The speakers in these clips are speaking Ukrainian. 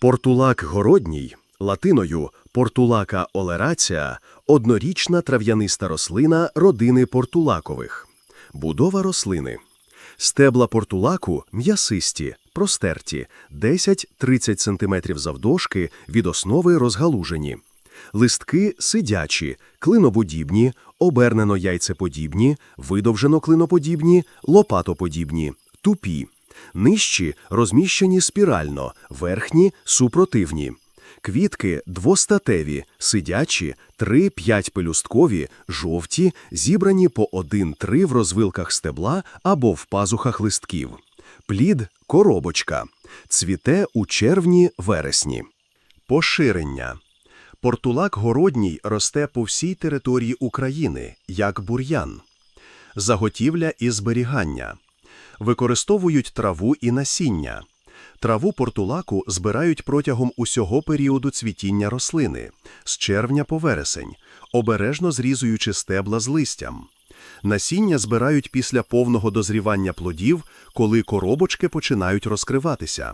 Портулак городній, латиною портулака олерація, однорічна трав'яниста рослина родини портулакових. Будова рослини. Стебла портулаку м'ясисті, простерті, 10-30 см завдовжки від основи розгалужені. Листки сидячі, клиноподібні, обернено яйцеподібні, видовжено клиноподібні, лопатоподібні, тупі. Нижчі розміщені спірально, верхні супротивні. Квітки двостатеві, сидячі, 3-5 пелюсткові, жовті, зібрані по 1-3 в розвилках стебла або в пазухах листків. Плід – коробочка. Цвіте у червні-вересні. Поширення. Портулак городній росте по всій території України, як бур'ян. Заготівля і зберігання. Використовують траву і насіння. Траву портулаку збирають протягом усього періоду цвітіння рослини з червня по вересень, обережно зрізуючи стебла з листям. Насіння збирають після повного дозрівання плодів, коли коробочки починають розкриватися.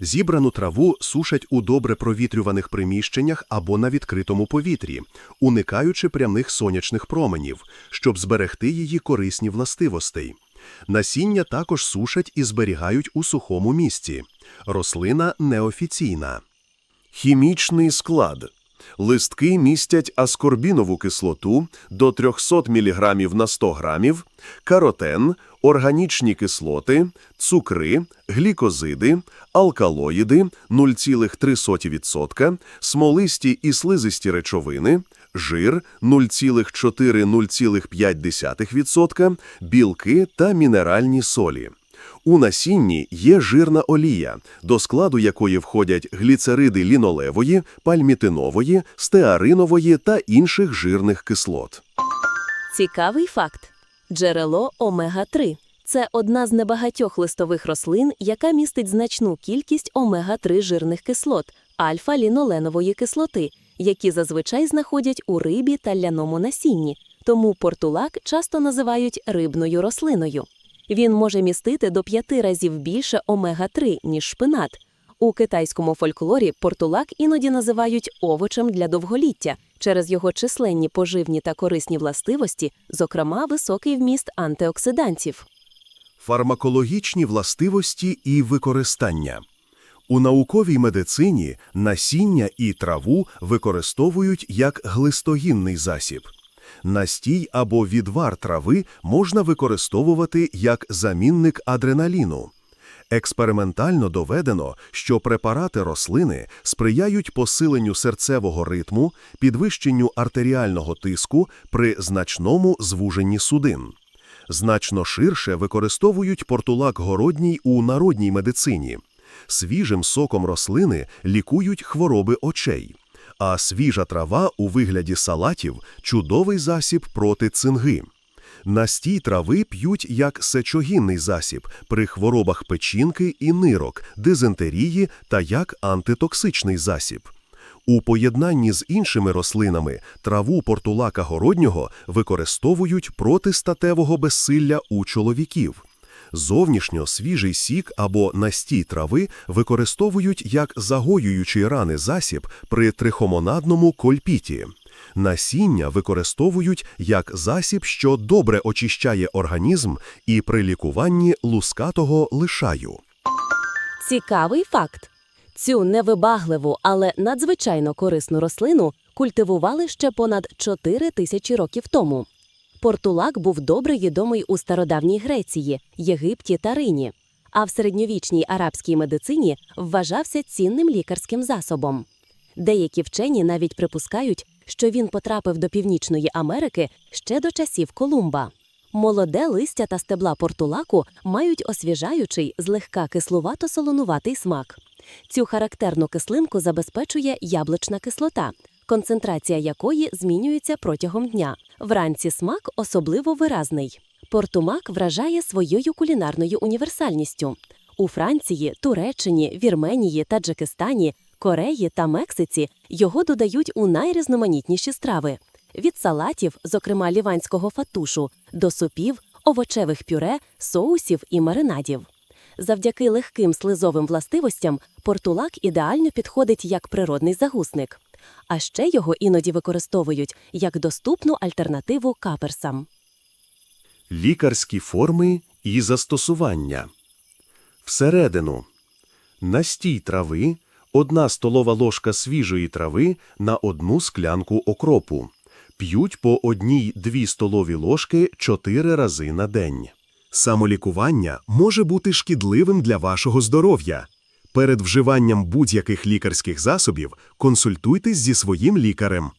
Зібрану траву сушать у добре провітрюваних приміщеннях або на відкритому повітрі, уникаючи прямих сонячних променів, щоб зберегти її корисні властивостей. Насіння також сушать і зберігають у сухому місці. Рослина неофіційна. Хімічний склад. Листки містять аскорбінову кислоту до 300 мг на 100 г, каротен, органічні кислоти, цукри, глікозиди, алкалоїди 0,3%, смолисті і слизисті речовини, жир 0,4-0,5%, білки та мінеральні солі. У насінні є жирна олія, до складу якої входять гліцериди лінолевої, пальмітинової, стеаринової та інших жирних кислот. Цікавий факт. Джерело омега-3 – це одна з небагатьох листових рослин, яка містить значну кількість омега-3 жирних кислот, альфа-ліноленової кислоти, які зазвичай знаходять у рибі та ляному насінні, тому портулак часто називають рибною рослиною. Він може містити до п'яти разів більше омега-3, ніж шпинат. У китайському фольклорі портулак іноді називають овочем для довголіття через його численні поживні та корисні властивості, зокрема високий вміст антиоксидантів. Фармакологічні властивості і використання. У науковій медицині насіння і траву використовують як глистогінний засіб. Настій або відвар трави можна використовувати як замінник адреналіну. Експериментально доведено, що препарати рослини сприяють посиленню серцевого ритму, підвищенню артеріального тиску при значному звуженні судин. Значно ширше використовують портулак городній у народній медицині. Свіжим соком рослини лікують хвороби очей, а свіжа трава у вигляді салатів чудовий засіб проти цинги. Настій трави п'ють як сечогінний засіб при хворобах печінки і нирок, дизентерії та як антитоксичний засіб. У поєднанні з іншими рослинами траву портулака городнього використовують проти статевого безсилля у чоловіків. Зовнішньо свіжий сік або настій трави використовують як загоюючий рани засіб при трихомонадному кольпіті. Насіння використовують як засіб, що добре очищає організм і при лікуванні лускатого лишаю. Цікавий факт. Цю невибагливу, але надзвичайно корисну рослину культивували ще понад 4 тисячі років тому. Портулак був добре відомий у стародавній Греції, Єгипті та Рині, а в середньовічній арабській медицині вважався цінним лікарським засобом. Деякі вчені навіть припускають, що він потрапив до Північної Америки ще до часів Колумба. Молоде листя та стебла портулаку мають освіжаючий, злегка кислувато-солонуватий смак. Цю характерну кислинку забезпечує яблучна кислота, концентрація якої змінюється протягом дня. Вранці смак особливо виразний. Портумак вражає своєю кулінарною універсальністю. У Франції, Туреччині, Вірменії, Таджикистані, Кореї та Мексиці його додають у найрізноманітніші страви від салатів, зокрема ліванського фатушу, до супів, овочевих пюре, соусів і маринадів. Завдяки легким слизовим властивостям портулак ідеально підходить як природний загусник. А ще його іноді використовують як доступну альтернативу каперсам. Лікарські форми і застосування. Всередину. Настій трави – одна столова ложка свіжої трави на одну склянку окропу. П'ють по одній-дві столові ложки чотири рази на день. Самолікування може бути шкідливим для вашого здоров'я. Перед вживанням будь-яких лікарських засобів консультуйтесь зі своїм лікарем.